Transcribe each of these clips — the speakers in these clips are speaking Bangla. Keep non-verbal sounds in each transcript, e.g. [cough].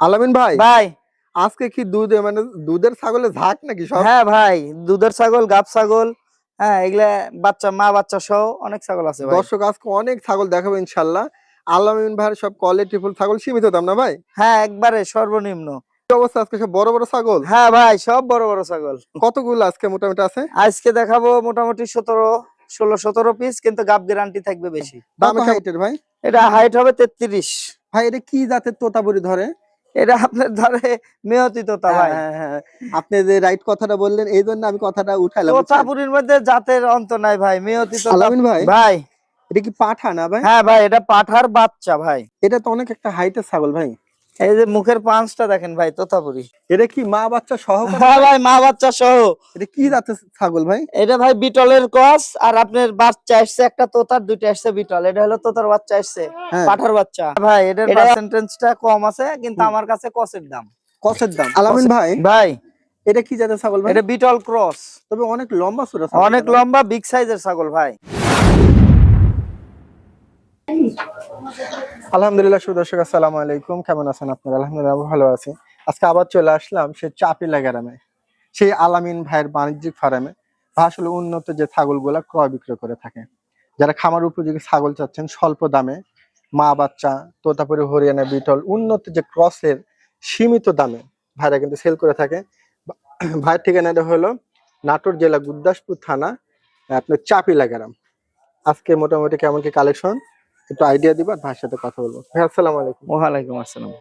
আলামিন ভাই? ভাই। আজকে কি দুধ মানে দুধের ছাগলের ঝাঁক নাকি সব? হ্যাঁ ভাই দুধের ছাগল গাব ছাগল হ্যাঁ এগুলা বাচ্চা মা বাচ্চা সহ অনেক ছাগল আছে ভাই। দর্শক আজকে অনেক ছাগল দেখাবো ইনশাল্লাহ। আলামিন ভাইয়ের সব কোয়ালিটি ফুল ছাগল সীমিত দাম না ভাই? হ্যাঁ একবারে সর্বনিম্ন। অবস্থা আজকে? সব বড় বড় ছাগল? হ্যাঁ ভাই সব বড় বড় ছাগল। কতগুলো আজকে মোটামুটি আছে? আজকে দেখাবো মোটামুটি সতেরো ষোলো সতেরো পিস কিন্তু গাব গ্যারান্টি থাকবে বেশি। দাম? হাইটের ভাই? এটা হাইট হবে তেত্রিশ। ভাই এটা কি জাতের তোতাপুরি ধরে? এটা আপনার ধরে মেয়তি তোতা ভাই। হ্যাঁ, হ্যাঁ, হ্যাঁ। আপনি যে রাইট কথাটা বললেন এই জন্য আমি কথাটা উঠাইলাম বুঝছেন? তোতাপুরির মধ্যে জাতের অন্ত নাই ভাই মেয়তি তো আলামিন ভাই ভাই। এটা কি পাঠা না ভাই? হ্যাঁ ভাই এটা পাঠার বাচ্চা ভাই। এটা তো অনেক একটা হাইটের ছাগল ভাই। এই যে মুখের পাঁচটা দেখেন ভাই তোতাপুরি। এটা কি মা বাচ্চা সহ হ্যাঁ ভাই মা বাচ্চা সহ। এটা কি জাতের ছাগল ভাই? এটা ভাই বিটলের কস আর আপনার বাচ্চা আসছে একটা তোতার দুইটা আসছে বিটল। এটা হলো তোতার বাচ্চা আসছে হ্যাঁ। পাঠার বাচ্চা। ভাই এটার পার্সেন্টেজটা কম আছে কিন্তু আমার কাছে কসের দাম। কসের দাম? আলামিন ভাই ভাই। এটা কি জাতের ছাগল ভাই? এটা বিটল ক্রস। তবে অনেক লম্বা সুরা অনেক লম্বা বিগ সাইজের ছাগল ভাই। আলহামদুলিল্লাহ সুদর্শক আসসালামু আলাইকুম। কেমন আছেন আপনারা? আলহামদুলিল্লাহ ভালো আছি। আজকে আবার চলে আসলাম সে চাপিলা গ্রামে, সেই আলামিন ভাইয়ের বাণিজ্যিক ফার্মে। আসলে উন্নত যে ছাগলগুলা ক্রয় বিক্রয় করে থাকে। যারা খামার উপযোগী ছাগল চাচ্ছেন স্বল্প দামে, মা বাচ্চা, তোতাপুরি, হরিয়ানা, বিটল, উন্নত যে ক্রসের সীমিত দামে ভাইরা কিন্তু সেল করে থাকে। ভাইয়ের ঠিকানাটা হলো নাটোর জেলা গুরদাসপুর থানা, আপনার চাপিলা গ্রাম। আজকে মোটামুটি কেমন কি কালেকশন একটু আইডিয়া দিবা ভাইয়ের সাথে কথা বলব। ভাই আসসালামু আলাইকুম। ওয়ালাইকুম আসসালাম।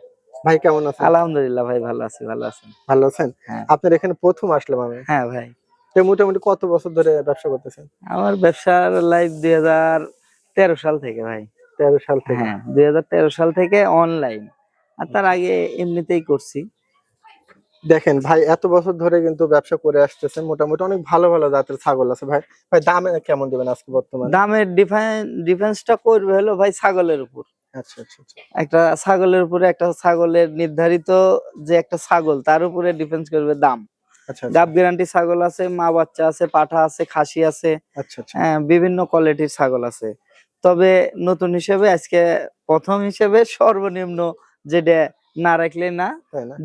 ভাই কেমন আছেন? আলহামদুলিল্লাহ ভাই ভালো আছি ভালো আছেন ভালো আছেন? হ্যাঁ। আপনার এখানে প্রথম আসলাম আমি। হ্যাঁ ভাই। তো মোটামুটি কত বছর ধরে ব্যবসা করতেছেন? আমার ব্যবসার লাইফ দুই হাজার তেরো সাল থেকে ভাই। তেরো সাল থেকে। হ্যাঁ দুই হাজার তেরো সাল থেকে অনলাইন আর তার আগে এমনিতেই করছি। দেখেন ভাই এত বছর ধরে কিন্তু ব্যবসা করে আসতেছে মোটামুটি অনেক ভালো ভালো জাতের ছাগল আছে ভাই। ভাই দামে কেমন দিবেন আজকে বর্তমানে? দামের ডিফেন্স ডিফেন্সটা করবে হলো ভাই ছাগলের উপর। আচ্ছা আচ্ছা আচ্ছা। একটা ছাগলের উপরে একটা ছাগলের নির্ধারিত যে একটা ছাগল তার উপরে ডিফেন্স করবে দাম। গাব গ্যারান্টি ছাগল আছে মা বাচ্চা আছে পাঠা আছে খাসি আছে আচ্ছা আচ্ছা। হ্যাঁ, বিভিন্ন কোয়ালিটির ছাগল আছে। তবে নতুন হিসেবে আজকে প্রথম হিসেবে সর্বনিম্ন যেটা না রাখলে না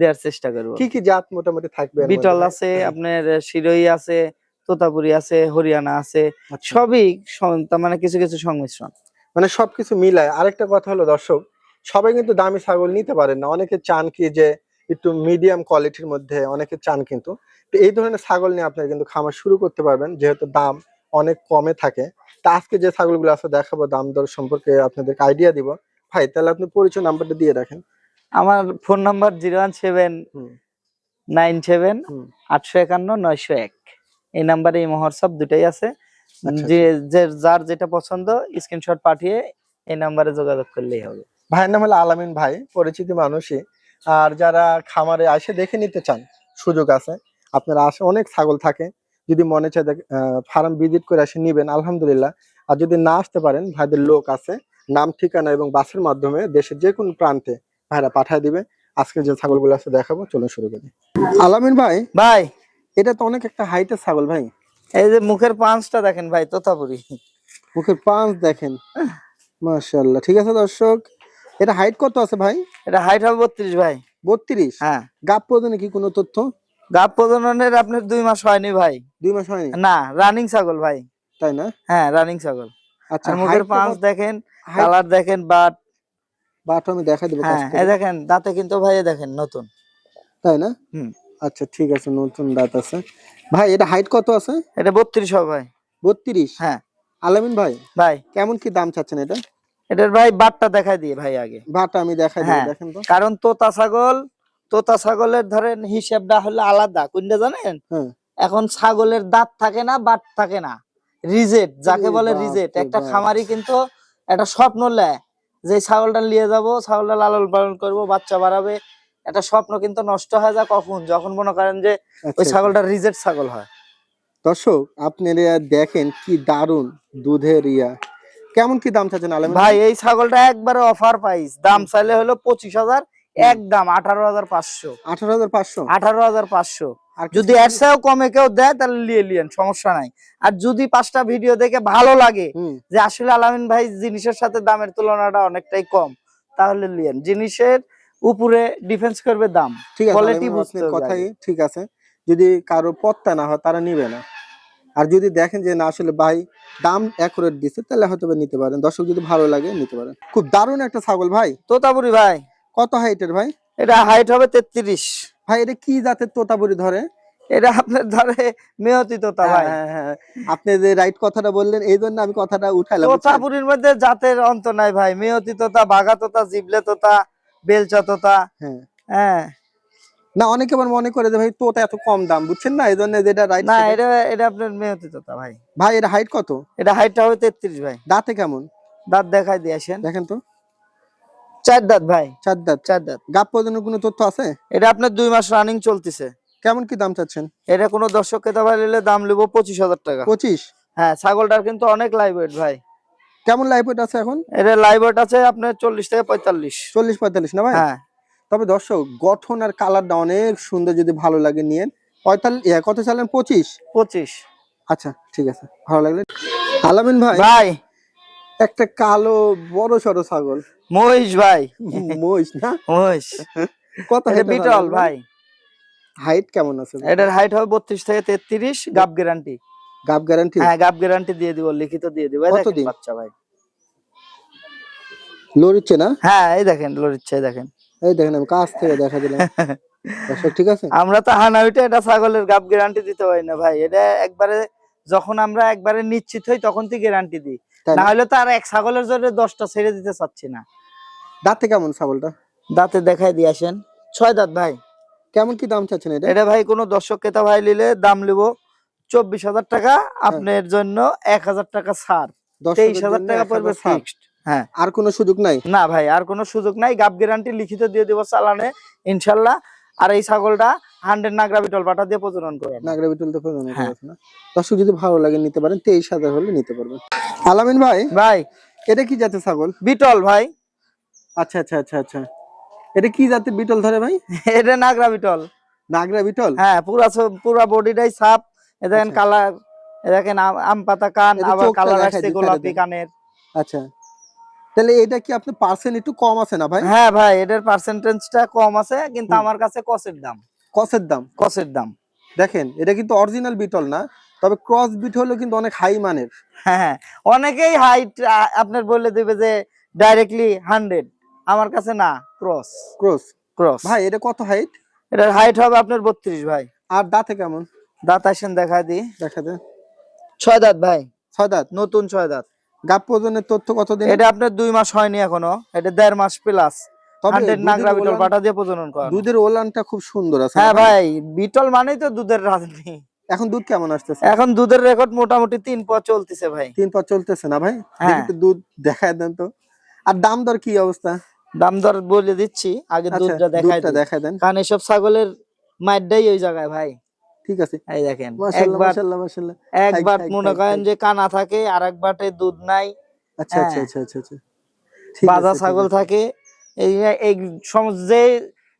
দেওয়ার চেষ্টা করব। কি কি জাত মোটামুটি থাকবে বিটল আছে আপনার শিরোই আছে তোতাপুরি আছে হরিয়ানা আছে আচ্ছা। সবই মানে কিছু কিছু সংমিশ্রণ। মানে সবকিছু মিলায়। আরেকটা কথা হলো দর্শক সবাই কিন্তু দামি ছাগল নিতে পারেন না। অনেকে চান কি যে একটু মিডিয়াম কোয়ালিটির মধ্যে অনেকে চান কিন্তু। তো এই ধরনের ছাগল নিয়ে আপনারা কিন্তু খামার শুরু করতে পারবেন যেহেতু দাম অনেক কমে থাকে। তা আজকে যে ছাগলগুলো আছে দেখাবো দাম দর সম্পর্কে আপনাদেরকে আইডিয়া দিব। ভাই তাহলে আপনি পরিচয় নাম্বারটা দিয়ে রাখেন। আমার phone number zero one seven nine seven আটশো একান্ন নয়শো এক। এই নাম্বারে এই মহোৎসব দুটাই আছে। আচ্ছা, যে যে- যার যেটা পছন্দ স্ক্রিনশট পাঠিয়ে এই নাম্বারে যোগাযোগ করলেই হবে। ভাইয়ের নাম হলো আলামিন ভাই পরিচিত মানুষই। আর যারা খামারে আসে দেখে নিতে চান সুযোগ আছে। আপনারা আসে অনেক ছাগল থাকে। যদি মনে চায় ফার্ম ভিজিট করে আসে নিবেন আলহামদুলিল্লাহ। আর যদি না আসতে পারেন ভাইদের লোক আছে। নাম ঠিকানা এবং বাসের মাধ্যমে দেশের যে কোনো প্রান্তে ভাইরা পাঠায় দিবে। আজকে যে ছাগলগুলো আছে দেখাবো চলুন শুরু করি। আলামিন ভাই? ভাই। এটা তো অনেক একটা হাইটের ছাগল ভাই। এই যে মুখের পাঁচটা দেখেন ভাই তোতাপুরি। মুখের পাঁচ দেখেন। মাশাআল্লাহ ঠিক আছে দর্শক? এটা হাইট কত আছে ভাই? এটা হাইট হবে বত্রিশ ভাই। বত্রিশ? হ্যাঁ। গাপ প্রদানে কি কোনো তথ্য? গাব প্রজননের আপনার দুই মাস হয়নি ভাই। দুই মাস হয়নি? না রানিং ছাগল ভাই। তাই না? হ্যাঁ রানিং ছাগল। আচ্ছা মুখের পাঁচ দেখেন কালার দেখেন বাট বাটা আমি দেখাই দেবো হ্যাঁ এই দেখেন দাঁতে কিন্তু ভাই দেখেন নতুন। তাই না? হুম। আচ্ছা ঠিক আছে নতুন দাঁত আছে। ভাই এটা হাইট কত আছে? এটা বত্রিশ হবে ভাই। বত্রিশ? হ্যাঁ। আলামিন ভাই ভাই। কেমন কি দাম চাচ্ছেন এটা? এটার ভাই বাটটা দেখাই দিয়ে ভাই আগে। আমি দেখাই হ্যাঁ। দেখেন তো। কারণ তোতা ছাগল তোতা ছাগলের ধরেন হিসেবটা হলো আলাদা কোনটা জানেন। এখন ছাগলের দাঁত থাকে না বাট থাকে না। রিজেট যাকে বলে রিজেট একটা খামারি কিন্তু একটা স্বপ্ন নেয় যে ছাগলটা নিয়ে যাব ছাগলটা লালন পালন করব বাচ্চা বাড়াবে একটা স্বপ্ন কিন্তু নষ্ট হয়ে যায় কখন? যখন মনে করেন যে আচ্ছা, ওই ছাগলটা রিজেক্ট ছাগল হয়। দর্শক আপনি দেখেন কি দারুণ দুধের ইয়া কেমন কি দাম চাচ্ছেন আলম ভাই এই ছাগলটা একবারে অফার পাইস দাম চাইলে হলো পঁচিশ হাজার একদম আঠারো হাজার পাঁচশো। আঠারো হাজার পাঁচশো? আঠারো হাজার পাঁচশো। আর যদি এর চেয়েও কমে কেউ দেয় তাহলে লিয়ে লিয়েন সমস্যা নাই। আর যদি পাঁচটা ভিডিও দেখে ভালো লাগে যে আসলে আলামিন ভাই জিনিসের সাথে দামের তুলনাটা অনেকটাই কম তাহলে লিয়েন জিনিসের উপরে ডিফেন্স করবে দাম। ঠিক আছে Quality বুঝতে কথাই ঠিক আছে। যদি কারও পত্তা না হয় তারা নিবে না। আর যদি দেখেন যে না আসলে ভাই দাম অ্যাকুরেট দিচ্ছে তাহলে হয়তো নিতে পারেন। দর্শক যদি ভালো লাগে নিতে পারেন। খুব দারুণ একটা ছাগল ভাই। তোতাপুরি ভাই। কত হাইটের ভাই? এটা হাইট হবে তেত্রিশ। ভাই এটা কি জাতের তোতাপুরি ধরে? এটা আপনার ধরে মেয়তি তোতা ভাই। হ্যাঁ, হ্যাঁ, হ্যাঁ। আপনি যে রাইট কথাটা বললেন এই জন্য আমি কথাটা বুঝছেন? তোতাপুরির মধ্যে জাতের অন্ত নাই ভাই। মেয়তি তোতা বাঘা তোতা জিবলে তোতা বেলচা তোতা। হ্যাঁ। হ্যাঁ। না অনেকে আবার মনে করে যে ভাই তোতা এত কম দাম বুঝছেন না? এই জন্য যেটা রাইট না এটা এটা আপনার মেয়তি তোতা ভাই। ভাই এটা হাইট কত? এটা হাইটটা হবে তেত্রিশ ভাই। দাঁতে কেমন? দাঁত দেখাই দিয়ে আসেন। দেখেন তো। চার দাঁত ভাই। চার দাঁত চার দাঁত গাপ পর্যন্ত কোনো তথ্য আছে? এটা আপনার দুই মাস রানিং চলতেছে। কেমন কি দাম চাচ্ছেন? এটা কোনো দর্শক ক্রেতা ভাই নিলে দাম নেব পঁচিশ হাজার টাকা। পঁচিশ? হ্যাঁ ছাগলটার কিন্তু অনেক লাইভ ওয়েট ভাই। কেমন ওয়েট আছে এখন? এটা লাইভ ওয়েট আছে আপনার চল্লিশ থেকে পঁয়তাল্লিশ। চল্লিশ পঁয়তাল্লিশ না ভাই? হ্যাঁ। তবে দর্শক গঠন আর কালারটা অনেক সুন্দর যদি ভালো লাগে নিয়েন। পঁয়তাল্লিশ কত চালেন পঁচিশ? পঁচিশ। আচ্ছা ঠিক আছে। ভালো লাগলে আলামিন ভাই ভাই। একটা কালো বড় সড়ো ছাগল। মহিষ ভাই। মহিষ না? মহিষ। কত বিটল ভাই? হাইট কেমন আছে এটার হাইট হবে বত্রিশ থেকে তেত্রিশ গাব গ্যারান্টি। গাব গ্যারান্টি? হ্যাঁ গাব গ্যারান্টি দিয়ে দিব লিখিত দিয়ে দিব? বাচ্চা ভাই। লড়িচ্ছে না? হ্যাঁ এই দেখেন লরিচ্ছে এই দেখেন। এই দেখেন আমি কাছ থেকে দেখা দিলাম। [laughs] দর্শক ঠিক আছে? আমরা তো হানাউইতে এটা ছাগলের গাব গ্যারান্টি দিতে পারি না ভাই। এটা একবারে যখন আমরা একবারে নিশ্চিত হই তখন থেকে গ্যারান্টি দিই। না? হলে তো আর এক ছাগলের জন্য দশটা ছেড়ে দিতে চাচ্ছি না। দাঁতে কেমন ছাগলটা? দাঁতে দেখাই দিয়ে আসেন। ছয় দাঁত ভাই। কেমন কি দাম চাচ্ছেন এটা? এটা ভাই কোনো দর্শক ক্রেতা ভাই নিলে দাম নেব চব্বিশ হাজার টাকা হ্যাঁ। আপনার জন্য এক হাজার টাকা ছাড়। তেইশ হাজার টাকা পড়বে ফিক্সড হ্যাঁ। আর কোনো সুযোগ নাই? না ভাই আর কোনো সুযোগ নাই। গাব গ্যারান্টি লিখিত দিয়ে দেবো চালানে ইনশাল্লাহ। আর এই ছাগলটা হান্ড্রেড নাগরা বিটল পাটা দিয়ে প্রজনন করে নাগরা বিটল তো প্রয়োজন হ্যাঁ। না? দর্শক যদি ভালো লাগে নিতে পারেন তেইশ হাজার হলে নিতে পারবেন। আলামিন ভাই ভাই। এটা কি জাতের ছাগল? বিটল ভাই। আচ্ছা আচ্ছা আচ্ছা আচ্ছা। এটা কি জাতের বিটল ধরে ভাই? [laughs] এটা নাগরা বিটল। নাগরা বিটল? হ্যাঁ পুরা পুরা বডিটাই সাপ। দেখেন আচ্ছা। কালার দেখেন আম- পাতা কান আবার কালার আসছে গোলাপি কানের। আচ্ছা। তাহলে এটা কি আপনার পার্সেন্ট একটু কম আছে না ভাই? হ্যাঁ ভাই এটার পার্সেন্টেজটা কম আছে কিন্তু আমার কাছে কসের দাম। কসের দাম? কসের দাম। দেখেন এটা কিন্তু অরিজিনাল বিটল না তবে ক্রস বিট হলো কিন্তু অনেক হাই মানের। হ্যাঁ হ্যাঁ। অনেকেই হাইট আপনার বলে দিবে যে ডাইরেক্টলি হান্ড্রেড আমার কাছে না ক্রস ক্রস ক্রস ভাই এটা কত হাইট এটার হাইট হবে আপনার বত্রিশ ভাই। আর দাঁতে কেমন? দাঁত আসেন দেখা দি দেখা দেন ছয় দাঁত ভাই। ছয় দাঁত? নতুন ছয় দাঁত। গাপ ওজনের তথ্য কতদিন? এটা আপনার দুই মাস হয়নি এখনও। এটা দেড় মাস প্লাস নাগরা বিটল পাটা দিয়ে প্রজনন করা দুধের ওলানটা খুব সুন্দর আছে। হ্যাঁ ভাই বিটল মানেই তো দুধের রাজনীতি এখন দুধ কেমন আসতেছে? এখন দুধের রেকর্ড মোটামুটি তিন পর চলতেছে ভাই। তিন পর চলতেছে না ভাই? হ্যাঁ। দুধ দেখায় দেন তো। আর দাম দর কি অবস্থা? দাম দর বলে দিচ্ছি আগে আচ্ছা দুধটা দেখাই। দেখায় দেন। কারণ এসব ছাগলের মায়েরটাই ওই জায়গায় ভাই। ঠিক আছে। এই দেখেন একবার মাশাআল্লাহ মাশাআল্লাহ। একবার মনে করেন যে কানা থাকে আর এক দুধ নাই। আচ্ছা আচ্ছা হ্যাঁ। আচ্ছা আচ্ছা আচ্ছা। বাজা ছাগল থাকে এই যে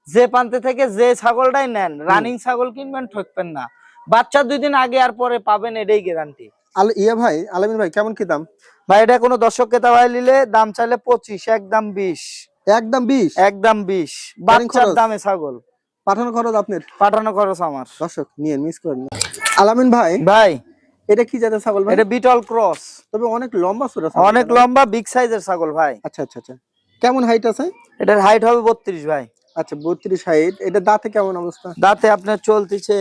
যে থেকে যে ছাগলটাই নেন রানিং ছাগল কিনবেন ঠকবেন না। বাচ্চা দুই দিন আগে আর পরে পাবেন এটাই গ্যারান্টি আল ইয়া ভাই আলামিন ভাই কেমন কি দাম? ভাই এটা কোনো দর্শক ক্রেতা ভাই নিলে দাম চাইলে পঁচিশ একদম বিশ। একদম বিশ? একদম বিশ। বাচ্চার দামে ছাগল। পাঠানো খরচ আপনার? পাঠানো খরচ আমার। দর্শক নিয়ে মিস করেন না। আলামিন ভাই ভাই। এটা কি জাতের ছাগল ভাই? এটা বিটল ক্রস। তবে অনেক লম্বা সুরা অনেক লম্বা বিগ সাইজের ছাগল ভাই। আচ্ছা আচ্ছা আচ্ছা। কেমন হাইট আছে? এটার হাইট হবে বত্রিশ ভাই। আচ্ছা বত্রিশ হাইট এটা দাঁতে কেমন অবস্থা? দাঁতে আপনার চলতেছে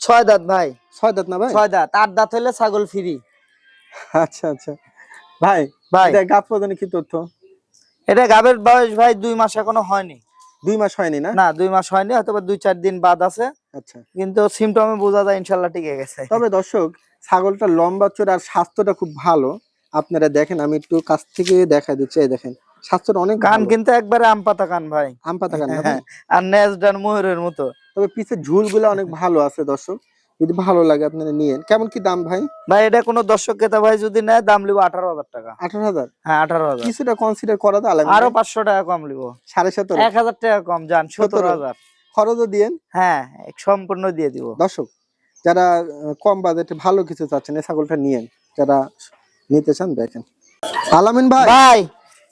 ছয় দাঁত ভাই। ছয় দাঁত না ভাই? ছয় দাঁত। আট দাঁত হলে ছাগল ফ্রি আচ্ছা আচ্ছা। ভাই ভাই। গাছ পর্যন্ত কি তথ্য? এটা গাবের বয়স ভাই দুই মাস এখনও হয়নি। দুই মাস হয়নি না? না দুই মাস হয়নি হয়তো দুই চার দিন বাদ আছে। আচ্ছা। কিন্তু সিমটমে বোঝা যায় ইনশাল্লাহ টিকে গেছে। তবে দর্শক ছাগলটা লম্বা চোর আর স্বাস্থ্যটা খুব ভালো। আপনারা দেখেন আমি একটু কাছ থেকে দেখা দিচ্ছি এই দেখেন স্বাস্থ্যটা অনেক কান কিন্তু একবারে আম পাতা কান ভাই। আম পাতা কান? হ্যাঁ, আর ময়ূরের মতো। তবে পিছের ঝুলগুলো অনেক ভালো আছে দর্শক। যদি ভালো লাগে আপনারা নিয়েন। কেমন কি দাম ভাই? ভাই এটা কোনো দর্শক ক্রেতা ভাই যদি নেয় দাম লিবো আঠারো হাজার টাকা। আঠারো হাজার? হ্যাঁ আঠারো হাজার। কিছুটা কনসিডার করা তো আলাদা। আরও পাঁচশো টাকা কম লিবো। সাড়ে সতেরো। এক হাজার টাকা কম যান সতেরো। হাজার। খরচও দিয়েন। হ্যাঁ সম্পূর্ণ দিয়ে দিব। দর্শক যারা কম বাজেটে ভালো কিছু চাচ্ছেন এই ছাগলটা নিয়েন। যারা নিতে চান দেখেন। আলামিন ভাই। ভাই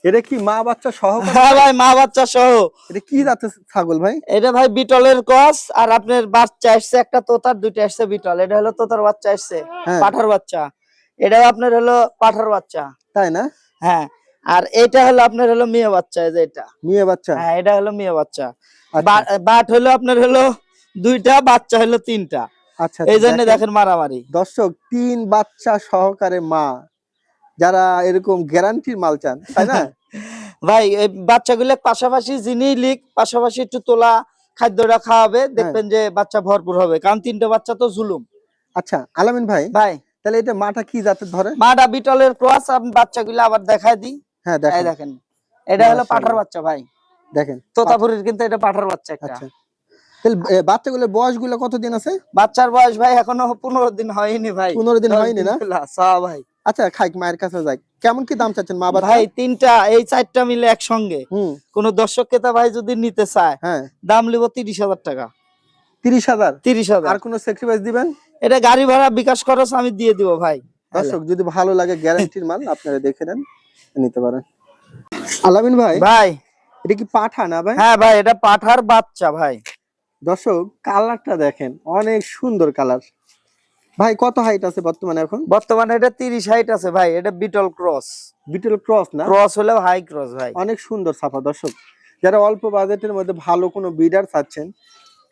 এটা কি মা বাচ্চা সহ [laughs] হ্যাঁ ভাই মা বাচ্চা সহ। এটা কি জাতের ছাগল ভাই? এটা ভাই বিটলের ক্রস আর আপনার বাচ্চা আসছে একটা তোতার দুইটা আসছে বিটল। এটা হলো তোতার বাচ্চা আসছে হ্যাঁ। পাঠার বাচ্চা। এটাও আপনার হলো পাঠার বাচ্চা। তাই না? হ্যাঁ আর এটা হলো আপনার হলো মেয়ে বাচ্চা এই যে এটা। মেয়ে বাচ্চা? হ্যাঁ এটা হলো মেয়ে বাচ্চা। আচ্ছা। বাট হলো আপনার হলো দুইটা বাচ্চা হলো তিনটা। আচ্ছা এই জন্য দেখেন মারামারি। দর্শক তিন বাচ্চা সহকারে মা। যারা এরকম গ্যারান্টির মাল চান তাই না? [laughs] ভাই বাচ্চাগুলো পাশাপাশি যিনি লিক পাশাপাশি একটু তোলা খাদ্যটা খাওয়াবে হ্যাঁ। দেখবেন যে বাচ্চা ভরপুর হবে। কারণ তিনটে বাচ্চা তো জুলুম। আচ্ছা আলামিন ভাই ভাই। তাহলে এটা মাটা কি জাতের ধরে? মাটা বিটলের ক্রস আমি বাচ্চাগুলো আবার দেখাই দিই। হ্যাঁ দেখেন। এটা হলো। পাঠার বাচ্চা ভাই। দেখেন তোতাপুরির কিন্তু এটা পাঠার বাচ্চা একটা। আচ্ছা। তাহলে বাচ্চাগুলোর বয়সগুলো কতদিন আছে? বাচ্চার বয়স ভাই এখনও পনেরো দিন হয়নি ভাই। পনেরো দিন হয়নি না? ভাই। আচ্ছা খাইক মায়ের কাছে যাই কেমন কি দাম চাচ্ছেন? মা বাচ্চা ভাই তিনটা এই চারটা মিলে একসঙ্গে। কোন দর্শক ক্রেতা ভাই যদি নিতে চায় হ্যাঁ। দাম লিব তিরিশ হাজার টাকা। তিরিশ হাজার? তিরিশ আর হাজার কোনো স্যাক্রিফাইস দিবেন? এটা গাড়ি ভাড়া বিকাশ খরচ আমি দিয়ে দিব ভাই। দর্শক যদি ভালো লাগে গ্যারান্টির মাল আপনারা দেখে নেন নিতে পারেন। আলামিন ভাই ভাই। এটা কি পাঠা না ভাই? হ্যাঁ ভাই এটা পাঠার বাচ্চা ভাই। দর্শক কালারটা দেখেন অনেক সুন্দর কালার ভাই কত হাইট আছে বর্তমানে এখন? বর্তমানে এটা তিরিশ হাইট আছে ভাই এটা বিটল ক্রস বিটল ক্রস না? ক্রস হলেও হাই ক্রস ভাই। অনেক সুন্দর সাফা দর্শক। যারা অল্প বাজেটের মধ্যে ভালো কোনো বিডার চাচ্ছেন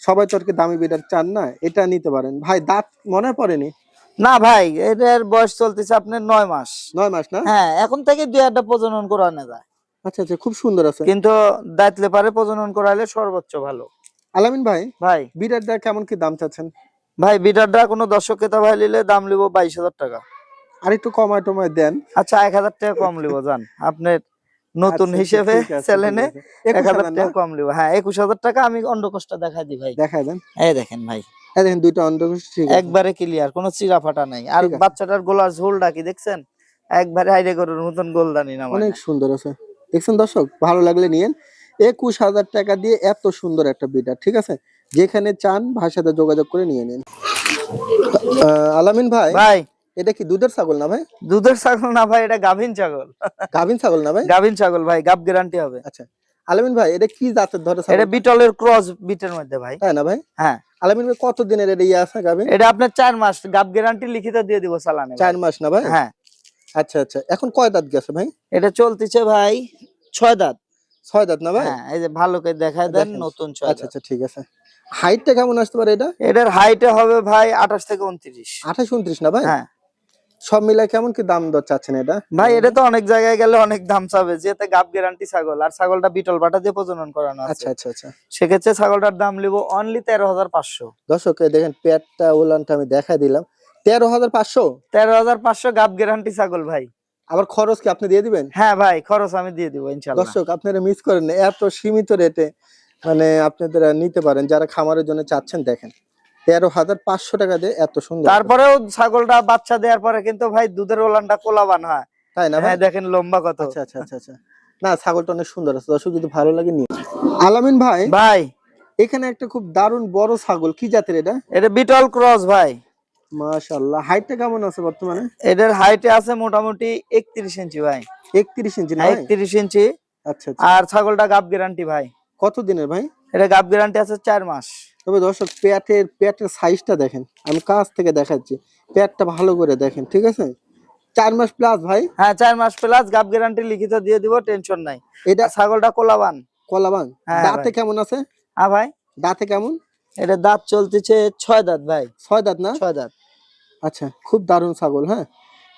সবাই তো আর কি দামি বিডার চান না এটা নিতে পারেন। ভাই দাঁত মনে পড়েনি? না ভাই এটার বয়স চলতেছে আপনার নয় মাস। নয় মাস না? হ্যাঁ এখন থেকে দুই একটা প্রজনন করানো যায়। আচ্ছা আচ্ছা খুব সুন্দর আছে। কিন্তু দাঁতলে পারে প্রজনন করাইলে সর্বোচ্চ ভালো। আলামিন ভাই ভাই। বিডারটা কেমন কি দাম চাচ্ছেন? ভাই বিটারটা কোনো দর্শক ক্রেতা ভাই নিলে দাম লিব বাইশ হাজার টাকা। আর একটু কমায় টমায় দেন। আচ্ছা এক হাজার টাকা কম লিব জান। আপনার নতুন আচ্ছা, হিসেবে আছে। এক হাজার টাকা কম লিব হ্যাঁ একুশ হাজার টাকা আমি অন্য কষ্ট দেখা দিই ভাই। দেখায় দেন। এই দেখেন ভাই। এই দেখেন দুইটা অন্ধকোষ ঠিক আছে। একবারে ক্লিয়ার কোনো চিরা ফাটা নাই। আর। বাচ্চাটার গোলার ঝোলটা কি দেখছেন? একবারে হাইরে গরুর মতন গোলদানি না অনেক সুন্দর আছে। দেখছেন দর্শক ভালো লাগলে নিয়েন। একুশ হাজার টাকা দিয়ে এত সুন্দর একটা বিডার ঠিক আছে? যেখানে চান সাথে যোগাযোগ করে নিয়ে নিন। আলামিন ভাই ভাই। এটা কি দুধের ছাগল না ভাই? দুধের ছাগল না ভাই এটা গাভিন ছাগল। গাভিন ছাগল না ভাই? গাভিন ছাগল ভাই গাব গ্যারান্টি হবে। আচ্ছা। আলামিন ভাই এটা কি জাতের ধরে ছাগল? এটা বিটলের ক্রস বিটের মধ্যে ভাই। তাই না ভাই? হ্যাঁ। আলামিন ভাই কত দিনের এটা ইয়ে আছে গাভিন? এটা আপনার চার মাস গাব গ্যারান্টি লিখিত দিয়ে দিব ভাই। চার মাস না ভাই? হ্যাঁ। আচ্ছা আচ্ছা। এখন কয় দাঁত গেছে ভাই? এটা চলতেছে ভাই ছয় দাঁত। ছয় দাঁত না ভাই? হ্যাঁ এই যে ভালো করে দেখায় দেন নতুন ছয় আচ্ছা আচ্ছা ঠিক আছে। হাইটটা কেমন আসতে পারে এটা? এটার হাইটে হবে ভাই আঠাশ থেকে উনত্রিশ। আঠাশ উনত্রিশ না ভাই? হ্যাঁ। সব মিলাই কেমন কি দাম দর চাচ্ছেন এটা? ভাই এটা তো অনেক জায়গায় গেলে অনেক দাম চাবে। যেতে গাব গ্যারান্টি ছাগল আর ছাগলটা বিটল বাটা দিয়ে প্রজনন করানো আছে। আচ্ছা আচ্ছা আচ্ছা। সেক্ষেত্রে ছাগলটার দাম নিব অনলি তেরো হাজার পাঁচশো। দর্শক দেখেন পেটটা ওলানটা আমি দেখাই দিলাম। তেরো হাজার পাঁচশো? তেরো হাজার পাঁচশো গাব গ্যারান্টি ছাগল ভাই। আবার খরচ কি আপনি দিয়ে দিবেন? হ্যাঁ ভাই খরচ আমি দিয়ে দিব ইনশাল্লাহ দর্শক আপনারা মিস করেন না এত সীমিত রেটে মানে আপনারা নিতে পারেন যারা খামারের জন্য চাচ্ছেন দেখেন। তেরো হাজার পাঁচশো টাকা দিয়ে এত সুন্দর। তারপরেও ছাগলটা বাচ্চা দেওয়ার পরে কিন্তু ভাই দুধের ওলানটা কোলাবান হয়। তাই না ভাই? হ্যাঁ দেখেন লম্বা কত। আচ্ছা আচ্ছা আচ্ছা আচ্ছা। না ছাগলটা অনেক সুন্দর আছে। দর্শক যদি ভালো লাগে নিয়ে আলামিন ভাই ভাই। এখানে একটা খুব দারুণ বড় ছাগল। কি জাতের এটা? এটা বিটল ক্রস ভাই। মাশাআল্লাহ। হাইটটা কেমন আছে বর্তমানে? এটার হাইটে আছে মোটামুটি একত্রিশ ইঞ্চি ভাই। একত্রিশ ইঞ্চি না ভাই? একত্রিশ ইঞ্চি। আচ্ছা আচ্ছা। আর ছাগলটা গাব গ্যারান্টি ভাই। কত দিনের ভাই? এটা গাব গ্যারান্টি আছে চার মাস। তবে দর্শক পেটের পেটের সাইজটা দেখেন। আমি কাছ থেকে দেখাচ্ছি। পেটটা ভালো করে দেখেন ঠিক আছে? চার মাস প্লাস ভাই। হ্যাঁ চার মাস প্লাস গাব গ্যারান্টি লিখিত দিয়ে দিব টেনশন নাই। এটা ছাগলটা কোলাবান। কলাবান। হ্যাঁ দাঁতে কেমন আছে? হ্যাঁ ভাই। দাঁতে কেমন? এটা দাঁত চলতেছে ছয় দাঁত ভাই। ছয় দাঁত না? ছয় দাঁত। আচ্ছা খুব দারুণ ছাগল হ্যাঁ?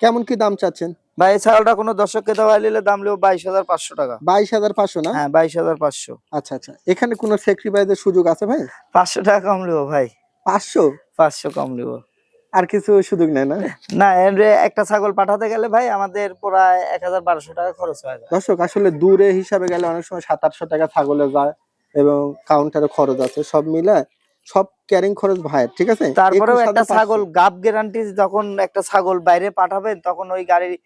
কেমন কি দাম চাচ্ছেন? ভাই ছাগলটা কোনো দর্শককে দেওয়া নিলে দাম নেব বাইশ হাজার পাঁচশো টাকা। বাইশ হাজার পাঁচশো না? হ্যাঁ বাইশ হাজার পাঁচশো। আচ্ছা আচ্ছা। এখানে কোনো স্যাক্রিফাইসের সুযোগ আছে ভাই? পাঁচশো টাকা কম নেব ভাই। পাঁচশো? পাঁচশো কম নেব। আর কিছু সুযোগ নেই না? না একটা ছাগল পাঠাতে গেলে ভাই আমাদের প্রায় এক হাজার বারোশো টাকা খরচ হয়ে দর্শক আসলে দূরে হিসাবে গেলে অনেক সময় সাত আটশো টাকা ছাগলে যায় এবং কাউন্টারে খরচ আছে। সব মিলে সব ক্যারিং খরচ ভাইয়ের ঠিক আছে? তারপরেও একটা ছাগল গাব গ্যারান্টি যখন একটা ছাগল বাইরে পাঠাবেন তখন ওই গাড়ি উম,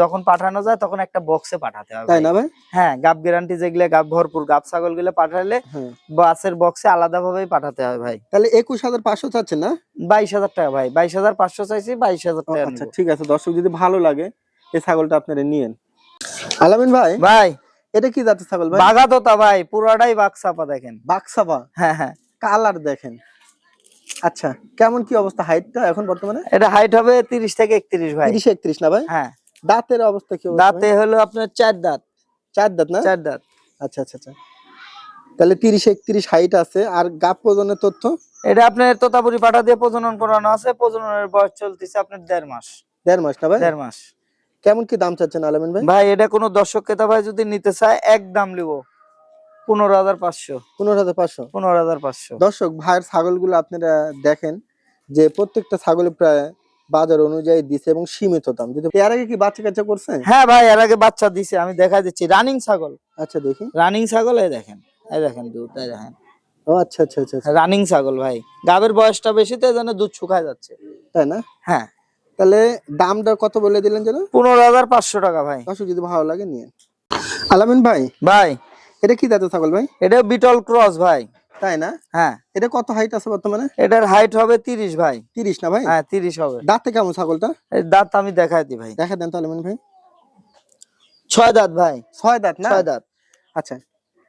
যখন পাঠানো যায় তখন একটা বক্সে পাঠাতে হবে। তাই না ভাই? হ্যাঁ গাব গ্যারান্টি যেগুলো গাব ভরপুর গাব ছাগলগুলো পাঠালে হ্যাঁ। বাসের বক্সে আলাদা ভাবেই পাঠাতে হবে ভাই। তাহলে একুশ হাজার পাঁচশো চাচ্ছেন না? বাইশ হাজার টাকা ভাই বাইশ হাজার পাঁচশো চাইছি বাইশ হাজার টাকা আচ্ছা ঠিক আছে দর্শক যদি ভালো লাগে এই ছাগলটা আপনারা নিয়েন। আলামিন ভাই ভাই। এটা কি জাতের ছাগল ভাই? বাঘা তোতা ভাই পুরাটাই বাঘ চাপা দেখেন। বাক্সাবা হ্যাঁ হ্যাঁ। কালার দেখেন। আচ্ছা কেমন কি অবস্থা হাইটটা এখন বর্তমানে? এটা হাইট হবে তিরিশ থেকে একত্রিশ ভাই। তিরিশ একত্রিশ না ভাই? হ্যাঁ। দাঁতের অবস্থা কি দাঁতে হলো আপনার চার দাঁত। চার দাঁত না? চার দাঁত। আচ্ছা আচ্ছা আচ্ছা। তাহলে তিরিশ একত্রিশ হাইট আছে। আর গাপ ওজনের তথ্য? এটা আপনার তোতাপুরি পাঠা দিয়ে প্রজনন করানো আছে। প্রজননের বয়স চলতেছে আপনার দেড় মাস। দেড় মাস না ভাই? দেড় মাস। কেমন কি দাম চাচ্ছেন আলামিন ভাই? ভাই এটা কোনো দর্শক ক্রেতা ভাই যদি নিতে চায় এক দাম লিব পনেরো হাজার পাঁচশো। পনেরো হাজার পাঁচশো? পনেরো হাজার পাঁচশো। দর্শক ভাইয়ের ছাগলগুলো আপনারা দেখেন যে প্রত্যেকটা ছাগল প্রায় বাজার অনুযায়ী দিছে এবং সীমিত দাম। যদি এর আগে কি বাচ্চা কাচ্চা করছেন? হ্যাঁ ভাই এর আগে বাচ্চা দিছে আমি দেখা দিচ্ছি। রানিং ছাগল। আচ্ছা দেখি। রানিং ছাগল এই দেখেন এই দেখেন দুধ এই দেখেন। ও আচ্ছা আচ্ছা আচ্ছা আচ্ছা, রানিং ছাগল ভাই। গাবের বয়সটা বেশি তো যেন দুধ শুকায় যাচ্ছে। তাই না? হ্যাঁ। তাহলে দামটা কত বলে দিলেন যেন? পনেরো হাজার পাঁচশো টাকা ভাই। যদি ভালো লাগে নিয়ে। আলামিন ভাই ভাই। এটা কি দাঁতের ছাগল ভাই? এটা বিটল ক্রস ভাই। তাই না? হ্যাঁ। এটা কত হাইট আছে বর্তমানে? এটার হাইট হবে তিরিশ ভাই। তিরিশ না ভাই? হ্যাঁ তিরিশ হবে। দাঁতে কেমন ছাগলটা? দাঁত আমি দেখাই দিই ভাই। দেখা দেন তো আলামিন ভাই। ছয় দাঁত ভাই। ছয় দাঁত না? ছয় দাঁত। আচ্ছা।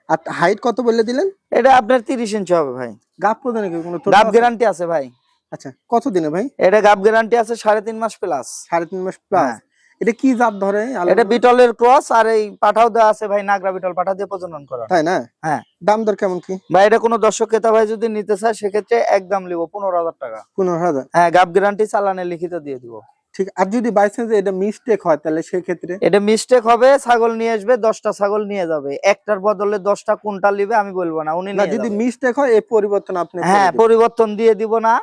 আর হাইট কত বলে দিলেন? এটা আপনার তিরিশ ইঞ্চি হবে ভাই। গাপ প্রদানে কি কোনো তথ্য গাব গ্যারান্টি আছে ভাই। আচ্ছা কত দিনে ভাই? এটা গাব গ্যারান্টি আছে সাড়ে তিন মাস প্লাস সাড়ে তিন মাস প্লাস। এটা কি জাত ধরে? এটা বিটলের ক্রস আর এই পাঠাও দেওয়া আছে ভাই নাগরা বিটল পাঠা দিয়ে প্রজনন করা। তাই না? হ্যাঁ। দাম দর কেমন কি? ভাই এটা কোনো দর্শক ক্রেতা ভাই যদি নিতে চায় সেক্ষেত্রে একদম লিব পনেরো হাজার টাকা। পনেরো হাজার? হ্যাঁ গাব গ্যারান্টি চালানে লিখিত দিয়ে দিব। ঠিক আর যদি বাই চান্স এটা মিস্টেক হয় তাহলে সেক্ষেত্রে? এটা মিস্টেক হবে ছাগল নিয়ে আসবে দশটা ছাগল নিয়ে যাবে। একটার বদলে দশটা কোনটা নিবে আমি বলব না উনি না যদি। মিস্টেক হয় এই পরিবর্তন আপনি হ্যাঁ পরিবর্তন দিয়ে দিব না।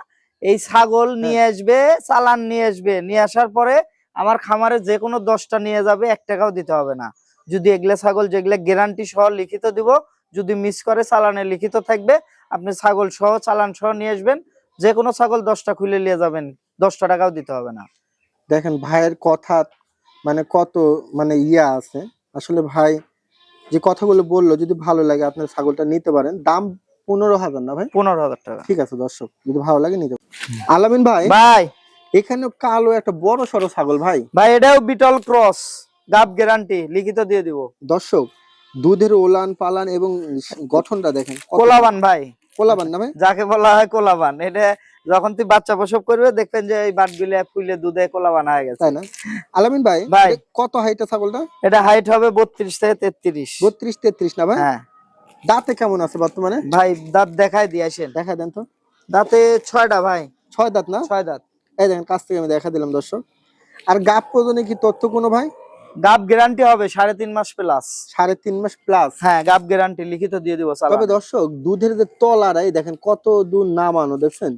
এই ছাগল নিয়ে আসবে চালান নিয়ে আসবে। নিয়ে আসার পরে আমার খামারে যে কোনো দশটা নিয়ে যাবে এক টাকাও দিতে হবে না। যদি এগুলা ছাগল যেগুলা গ্যারান্টি সহ লিখিত দিব যদি মিস করে চালানে লিখিত থাকবে আপনি ছাগল সহ চালান সহ নিয়ে আসবেন। যে কোনো ছাগল দশটা খুলে নিয়ে যাবেন দশটা টাকাও দিতে হবে না। দেখেন ভাইয়ের কথা মানে কত মানে ইয়া আছে। আসলে ভাই যে কথাগুলো বলল যদি ভালো লাগে আপনার ছাগলটা নিতে পারেন। দাম পনেরো হাজার না ভাই? পনেরো হাজার টাকা। ঠিক আছে দর্শক যদি ভালো লাগে নিতে পারেন। আলামিন ভাই? ভাই! এখানে কালো একটা বড় সড়ো ছাগল ভাই। ভাই এটাও বিটল ক্রস। গাব গ্যারান্টি লিখিত দিয়ে দিব। দর্শক দুধের ওলান পালান এবং গঠনটা দেখেন কোলাবান ভাই। কোলাবান না ভাই? যাকে বলা হয় কোলাবান। এটা যখন তুই বাচ্চা প্রসব করবে দেখবেন যে এই বাটগুলো ফুলে দুধে কোলাবান হয়ে গেছে। তাই না? আলামিন ভাই ভাই। কত হাইটা ছাগলটা? এটা হাইট হবে বত্রিশ থেকে তেত্রিশ। বত্রিশ তেত্রিশ না ভাই? হ্যাঁ। দাঁতে কেমন আছে বর্তমানে? ভাই দাঁত দেখাই দিয়ে আসেন। দেখা দেন তো। দাঁতে ছয়টা ভাই। ছয় দাঁত না? ছয় দাঁত। এই দেখেন কাছ থেকে আমি দেখা দিলাম দর্শক। আর গাপ প্রজনে কি তথ্য কোনো ভাই? গাপ গ্যারান্টি হবে সাড়ে তিন মাস প্লাস সাড়ে তিন মাস প্লাস হ্যাঁ গাপ গ্যারান্টি লিখিত দিয়ে দিব তবে দর্শক দুধের যে তলারাই দেখেন কত দূর নামানো দেখছেন?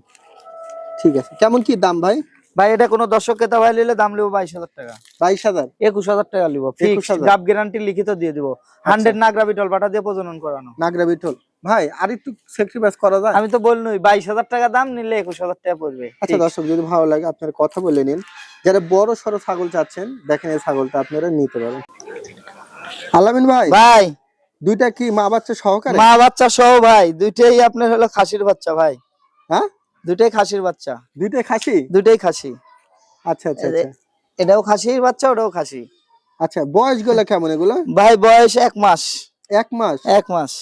ঠিক আছে কেমন কি দাম ভাই? ভাই এটা কোনো দর্শক ক্রেতা ভাই নিলে দাম লিবো বাইশ হাজার টাকা। বাইশ হাজার? একুশ হাজার টাকা 21,000 গাব গ্যারান্টি লিখিত দিয়ে দিব। হান্ড্রেড নাগরা বিটল পাঠা দিয়ে প্রজনন করানো। নাগরা বিঠল ভাই আর একটু স্যাক্রিফাইস করা যায়? আমি তো বললই বাইশ হাজার টাকা দাম নিলে একুশ হাজার টাকা পড়বে। আচ্ছা দর্শক যদি ভালো লাগে আপনার কথা বলে নিন। যারা বড় সড়ো ছাগল চাচ্ছেন দেখেন এই ছাগলটা আপনারা নিতে পারেন। আলামিন ভাই ভাই। দুইটা কি মা বাচ্চা সহকারে? মা বাচ্চা সহ ভাই। দুইটাই আপনার হলো খাসির বাচ্চা ভাই। হ্যাঁ? দুইটাই খাসির বাচ্চা। দুইটাই খাসি? দুইটাই খাসি। আচ্ছা আচ্ছা আচ্ছা। এটাও খাসির বাচ্চা ওটাও খাসি। আচ্ছা বয়সগুলো কেমন এগুলো? ভাই বয়স এক মাস। এক মাস? এক মাস।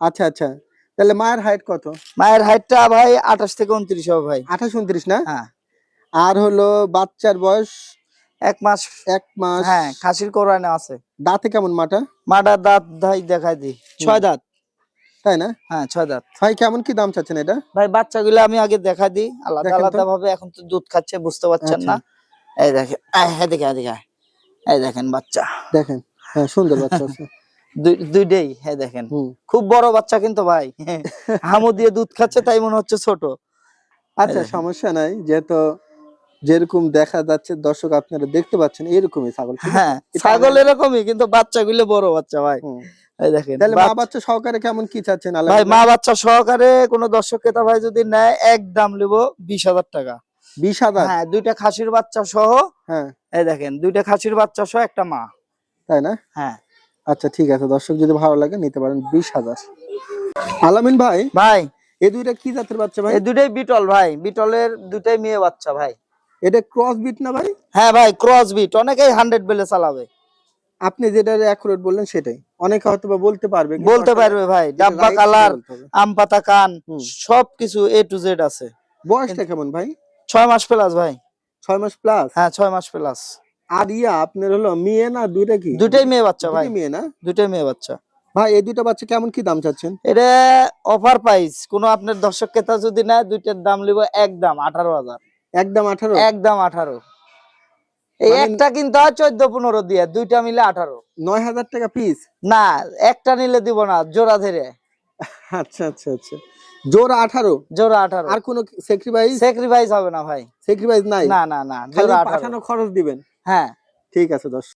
আচ্ছা আচ্ছা। তাহলে মায়ের হাইট কত? মায়ের হাইটটা ভাই আঠাশ থেকে উনত্রিশ হবে ভাই। আঠাশ উনত্রিশ না? হ্যাঁ। আর হলো বাচ্চার বয়স? এক মাস। এক মাস। হ্যাঁ খাসির কোরআনে আছে। দাঁতে কেমন মাটা? মাটার দাঁত ভাই দেখাই দি ছয় দাঁত? তাই না? হ্যাঁ ছয় দাঁত। ভাই কেমন কি দাম চাচ্ছেন এটা? ভাই বাচ্চাগুলো আমি আগে দেখা দিই আলাদা আলাদা ভাবে এখন তো দুধ খাচ্ছে বুঝতে পারছেন আচ্ছা। না এই দেখেন এদিকে এদিকে এই দেখেন বাচ্চা। দেখেন হ্যাঁ সুন্দর বাচ্চা আছে। [laughs] দুইটাই হ্যাঁ দেখেন। খুব বড় বাচ্চা কিন্তু ভাই। [laughs] হামু দিয়ে দুধ খাচ্ছে তাই মনে হচ্ছে ছোট। আচ্ছা সমস্যা নাই যেহেতু যেরকম দেখা যাচ্ছে দর্শক আপনারা দেখতে পাচ্ছেন এরকমই ছাগল হ্যাঁ ছাগল এরকমই কিন্তু বাচ্চাগুলো বড় বাচ্চা ভাই। এই দেখেন তাহলে মা বাচ্চা- সহকারে কেমন কি চাচ্ছেন? ভাই মা বাচ্চা সহকারে কোন দর্শক ক্রেতা ভাই যদি নেয় এক দাম নেব বিশ হাজার টাকা। বিশ হাজার? হ্যাঁ দুইটা খাসির বাচ্চা সহ হ্যাঁ। এই দেখেন দুইটা খাসির বাচ্চা সহ একটা মা। তাই না? হ্যাঁ। আচ্ছা ঠিক আছে দর্শক যদি ভালো লাগে নিতে পারেন বিশ হাজার। আলামিন ভাই ভাই। এই দুইটা কি জাতের বাচ্চা ভাই? এই দুটাই বিটল ভাই বিটলের দুটাই মেয়ে বাচ্চা ভাই। এটা ক্রস বিট না ভাই? হ্যাঁ ভাই ক্রস বিট অনেকেই হান্ড্রেড বেলে চালাবে। আপনি যেটা অ্যাকুরেট বললেন সেটাই। অনেকে হয়তো বা বলতে পারবে বলতে পারবে ভাই ডাব্বা কালার আম পাতা কান। সবকিছু এ টু জেড আছে। বয়সটা কেমন ভাই? ছয় মাস প্লাস ভাই। ছয় মাস প্লাস হ্যাঁ ছয় মাস প্লাস আর ইয়া আপনার হলো মেয়ে না দুইটা কি? দুটাই মেয়ে বাচ্চা ভাই। মেয়ে না? দুটাই মেয়ে বাচ্চা। ভাই এই দুটো বাচ্চা কেমন কি দাম চাচ্ছেন? এটা অফার প্রাইস কোন আপনার দর্শক ক্রেতা যদি নেয় দুইটার দাম লিব একদম আঠারো হাজার। একদম আঠারো? একদম আঠারো। এই মানে- একটা কিনতে হয় চোদ্দ পনেরো দিয়ে দুইটা মিলে আঠারো। নয় হাজার টাকা পিস না একটা নিলে দিব না জোড়া ধরে। আচ্ছা আচ্ছা আচ্ছা। জোর আঠারো? জোড়া আঠারো। আর কোনো স্যাক্রিফাইস স্যাক্রিফাইস হবে না ভাই। স্যাক্রিফাইস নাই? না না না জোড়া আঠারো। খরচ দিবেন। হ্যাঁ। ঠিক আছে দশ